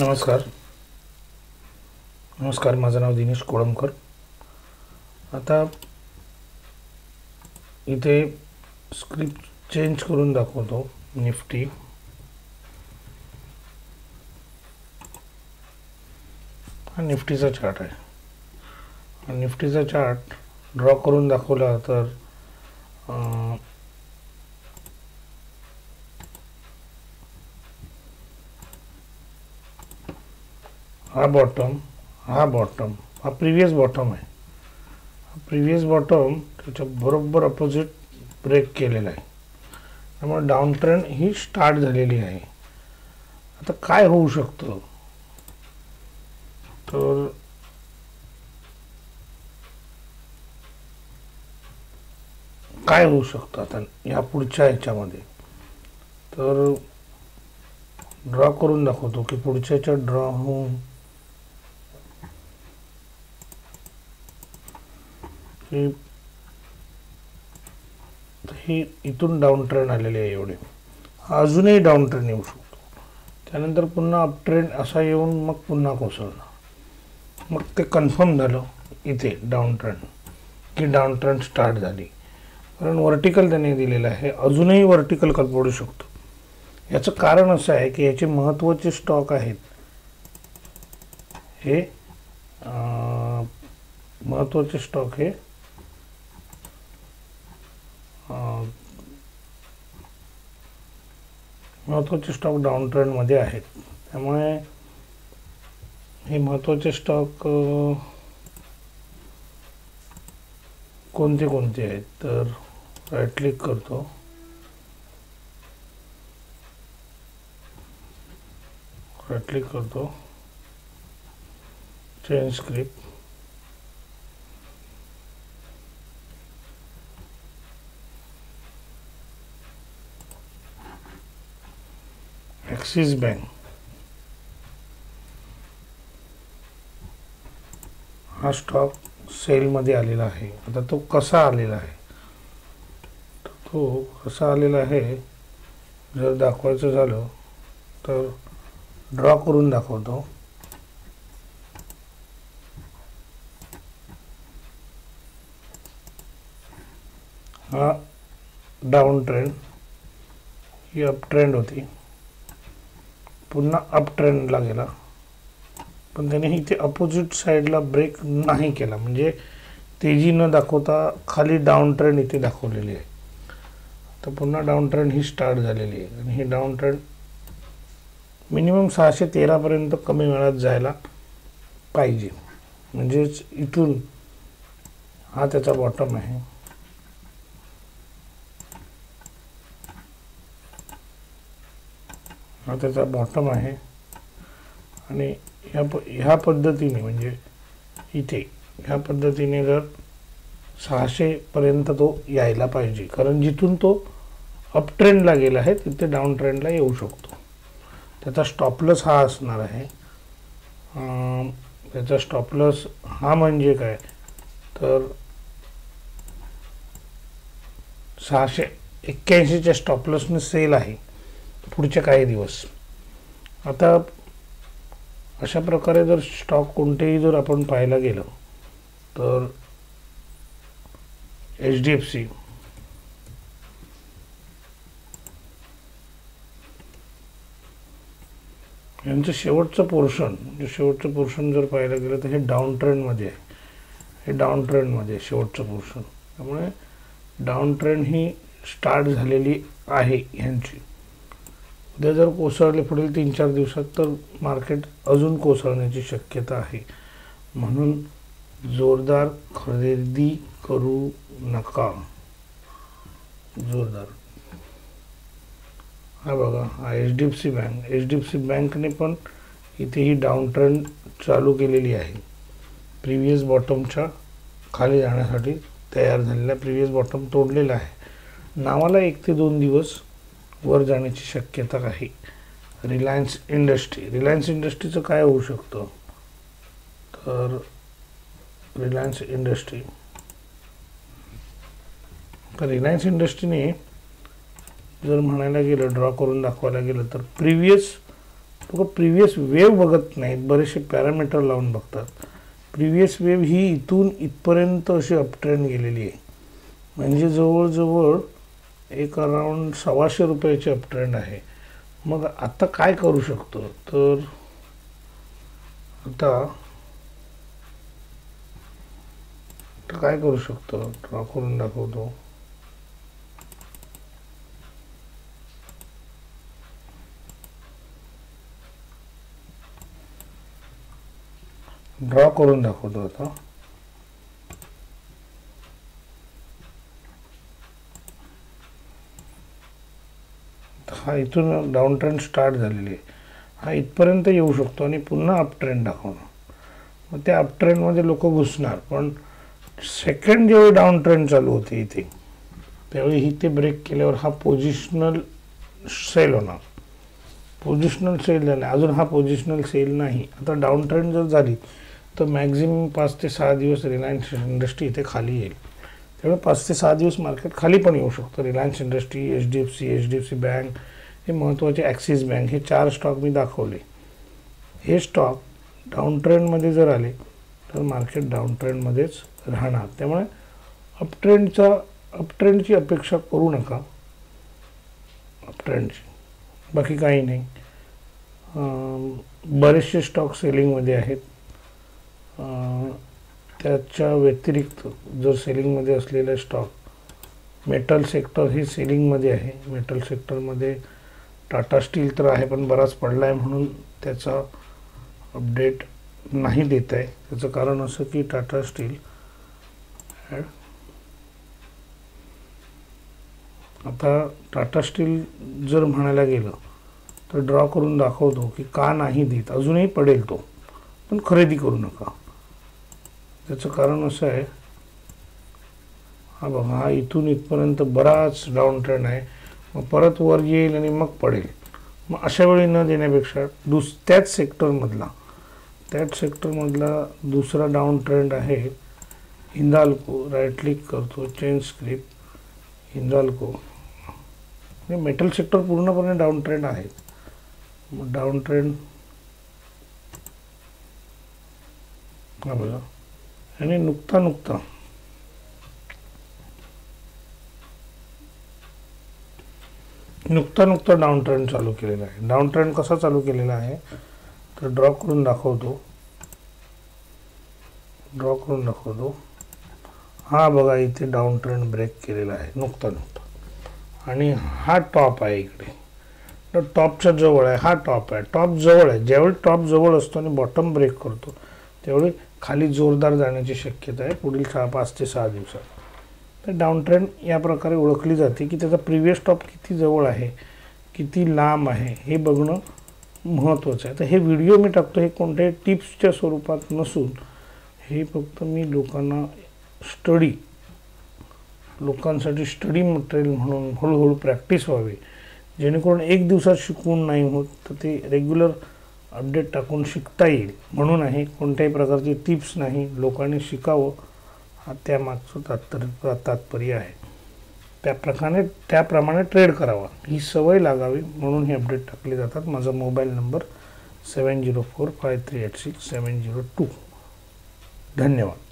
नमस्कार. नमस्कार माझं नाव दिनेश कोळंबकर. आता इथे स्क्रिप्ट चेंज करून दाखवतो निफ्टी. हा निफ्टीचा चार्ट आहे. निफ्टीचा चार्ट ड्रॉ करून दाखवला तर हा बॉटम हा बॉटम हा प्रिव्हियस बॉटम आहे. हा प्रिव्हियस बॉटम त्याच्या बरोबर अपोजिट ब्रेक केलेला आहे. त्यामुळे डाऊन ट्रेंड ही स्टार्ट झालेली आहे. आता काय होऊ शकतं? तर काय होऊ शकतं आता या पुढच्या ह्याच्यामध्ये? तर ड्रॉ करून दाखवतो की पुढच्या ह्याच्यात ड्रॉ होऊन हे ही इथून डाऊन ट्रेंड आलेली आहे एवढी. अजूनही डाऊन ट्रेंड येऊ शकतो. त्यानंतर पुन्हा अप ट्रेंड असा येऊन मग पुन्हा कोसळणं मग ते कन्फर्म झालं इथे डाऊन ट्रेंड की डाऊन ट्रेंड स्टार्ट झाली. कारण वर्टिकल त्याने दिलेलं आहे. अजूनही वर्टिकल पडू शकतो. याचं कारण असं आहे की याचे महत्त्वाचे स्टॉक आहेत. हे महत्त्वाचे स्टॉक हे महत्त्वाचे स्टॉक डाऊन ट्रेंडमध्ये आहेत. त्यामुळे हे महत्त्वाचे स्टॉक कोणते कोणते आहेत? तर राईट क्लिक करतो. राईट क्लिक करतो. चेंज स्क्रिप्ट ॲक्सिस बँक हा स्टॉक सेलमध्ये आलेला आहे. आता तो कसा आलेला आहे? तर तो कसा आलेला आहे? जर दाखवायचं झालं तर ड्रॉ करून दाखवतो. हा डाऊन ट्रेंड ही अप ट्रेंड होती. पुन्हा अप ट्रेंडला गेला पण त्याने इथे अपोजिट साईडला ब्रेक नाही केला. म्हणजे तेजी न दाखवता खाली डाऊन ट्रेंड इथे दाखवलेली आहे. तर पुन्हा डाऊन ट्रेंड ही स्टार्ट झालेली आहे. आणि ही डाऊन ट्रेंड मिनिमम सहाशे तेरापर्यंत कमी वेळात जायला पाहिजे. म्हणजेच इथून हा त्याचा बॉटम आहे. हा त्याचा बॉटम आहे. आणि ह्या प ह्या पद्धतीने म्हणजे इथे ह्या पद्धतीने जर सहाशेपर्यंत तो यायला पाहिजे. कारण जिथून तो अप ट्रेंडला गेला आहे तिथे डाऊन ट्रेंडला येऊ शकतो. त्याचा स्टॉपलस हा असणार आहे. त्याचा स्टॉपलस हा म्हणजे काय? तर सहाशे एक्क्याऐंशीच्या स्टॉपलसने सेल आहे. पुढचे काही दिवस. आता अशा प्रकारे जर स्टॉक कोणतेही जर आपण पाहायला गेलं तर एच डी एफ सी यांचं शेवटचं पोर्शन म्हणजे शेवटचं पोर्शन जर पाहायला गेलं तर हे डाऊन ट्रेंडमध्ये आहे. हे डाऊन ट्रेंडमध्ये आहे शेवटचं पोर्शन. त्यामुळे डाऊन ट्रेंड ही स्टार्ट झालेली आहे ह्यांची. उद्या जर कोसळले पुढील तीन चार दिवसात तर मार्केट अजून कोसळण्याची शक्यता आहे. म्हणून जोरदार खरेदी करू नका. जोरदार. हा बघा हा H D F C bank. H D F C बँकने पण इथेही डाऊन ट्रेंड चालू केलेली आहे. प्रिव्हियस बॉटमच्या खाली जाण्यासाठी तयार झालेला प्रिव्हियस बॉटम तोडलेला आहे. नावाला एक ते दोन दिवस वर जाण्याची शक्यता आहे. रिलायन्स इंडस्ट्री रिलायन्स इंडस्ट्रीचं काय होऊ शकतं? तर रिलायन्स इंडस्ट्री तर रिलायन्स इंडस्ट्रीने जर म्हणायला गेलं ड्रॉ करून दाखवायला गेलं तर प्रिव्हियस लोक प्रिव्हियस वेव्ह बघत नाहीत. बरेचसे पॅरामीटर लावून बघतात. प्रिव्हियस वेव्ह ही इथून इथपर्यंत अशी अपट्रेंड गेलेली आहे. म्हणजे जवळजवळ एक अराऊंड सव्वाशे रुपयाची अपट्रेंड आहे. मग आता काय करू शकतो? तर आता काय करू शकतो? ड्रॉ करून दाखवतो. ड्रॉ करून दाखवतो आता. हा इथून डाऊन ट्रेंड स्टार्ट झालेली आहे. हा इथपर्यंत येऊ शकतो आणि पुन्हा अप ट्रेंड दाखवणं. मग त्या अप ट्रेंडमध्ये लोक घुसणार पण सेकंड जेव्हा डाऊन ट्रेंड चालू होते इथे त्यावेळी इथे ब्रेक केल्यावर हा पोझिशनल सेल होणार. पोझिशनल सेल झाला. अजून हा पोझिशनल सेल नाही. आता डाऊन ट्रेंड जर झाली तर मॅक्झिमम पाच ते सहा दिवस रिलायन्स इंडस्ट्री इथे खाली येईल. त्यामुळे पाच ते सहा दिवस मार्केट खाली पण येऊ शकतं. Reliance industry H D F C H D F C bank हे महत्त्वाचे ॲक्सिस बँक हे चार स्टॉक मी दाखवले. हे स्टॉक डाऊन ट्रेंडमध्ये जर आले तर मार्केट डाऊन ट्रेंडमध्येच राहणार. त्यामुळे अपट्रेंडचा अपट्रेंडची अपेक्षा करू नका. अपट्रेंडची बाकी काही नाही. बरेचसे स्टॉक सेलिंगमध्ये आहेत. त्याच्या व्यतिरिक्त जर सेलिंगमध्ये असलेला स्टॉक मेटल सेक्टर हे सेलिंगमध्ये आहे. मेटल सेक्टरमध्ये टाटा स्टील तर आहे पण बराच पडला आहे म्हणून त्याचा अपडेट नाही देत आहे. त्याचं कारण असं की टाटा स्टील आता टाटा स्टील जर म्हणायला गेलं तर ड्रॉ करून दाखवतो की का नाही देत. अजूनही पडेल तो पण खरेदी करू नका. त्याचं कारण असं आहे. हा बघा हा इथून इथपर्यंत बराच डाऊन ट्रेंड आहे. मग परत वर येईल आणि मग पडेल. मग अशा वेळी न देण्यापेक्षा दुस त्याच सेक्टरमधला त्याच सेक्टरमधला दुसरा डाऊन ट्रेंड आहे. हिंदाल्को राईट क्लिक करतो change script Hindalco metal sector पूर्णपणे डाऊन ट्रेंड आहे. मग डाऊन ट्रेंड हा बघा. आणि नुकता नुकता. नुकता नुकता डाऊन ट्रेंड चालू केलेला आहे. डाऊन ट्रेंड कसा चालू केलेला आहे? तर ड्रॉ करून दाखवतो. ड्रॉ करून दाखवतो. हा बघा इथे डाऊन ट्रेंड ब्रेक केलेला आहे. नुकता नुकता. आणि हा टॉप आहे इकडे. तर टॉपच्या जवळ आहे. हा टॉप आहे. टॉप जवळ आहे. ज्यावेळी टॉप जवळ असतो आणि बॉटम ब्रेक करतो त्यावेळी खाली जोरदार जाण्याची शक्यता आहे. पुढील सहा पाच ते सहा दिवसात. तर डाऊन ट्रेंड या प्रकारे ओळखली जाते की त्याचा प्रिव्हियस टॉप किती जवळ आहे किती लांब आहे हे बघणं महत्त्वाचं आहे. तर हे व्हिडिओ मी टाकतो हे कोणत्याही टिप्सच्या स्वरूपात नसून हे फक्त मी लोकांना स्टडी लोकांसाठी स्टडी मटेरियल म्हणून हळूहळू प्रॅक्टिस व्हावी. जेणेकरून एक दिवसात शिकवून नाही होत तर ते रेग्युलर अपडेट टाकून शिकता येईल. म्हणून आहे कोणत्याही प्रकारची टिप्स नाही. लोकांनी शिकावं हा त्यामागचं तात्पर्य तात्पर्य आहे. त्याप्रकारे त्याप्रमाणे ट्रेड करावा. ही सवय लागावी म्हणून हे अपडेट टाकले जातात. माझा mobile number seven zero four five three eight six seven zero two धन्यवाद.